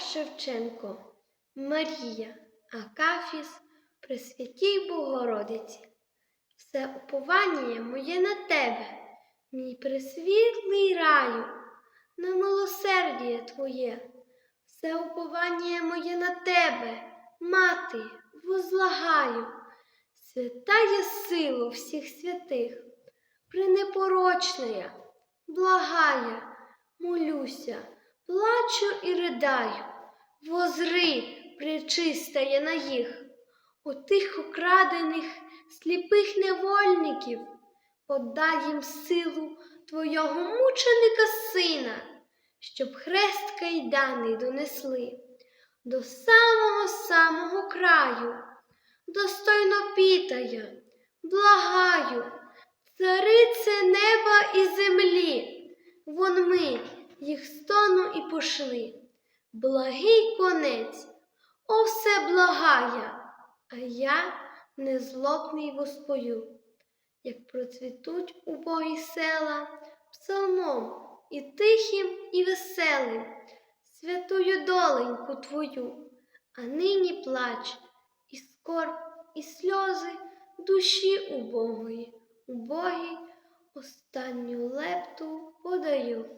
Шевченко, Марія, Акафіс, Пресвятій Богородиці. Все уповання моє на тебе, мій пресвітлий раю, на милосердіє Твоє, все уповання моє на тебе, мати, возлагаю, святая сила всіх святих, пренепорочная, благая, молюся, плачу і ридаю, возри, пречистая на їх, у тих украдених сліпих невольників, подай їм силу Твого мученика сина, щоб хрест кайданий донесли до самого самого краю, достойно пітая, благаю, царице неба і землі, вон ми їх стону і пошли. Благий конець, о все благая, а я незлобний воспою, як процвітуть убогі села, псалмом і тихим, і веселим, святую доленьку твою, а нині плач, і скорб, і сльози душі убогої, убогій останню лепту подаю.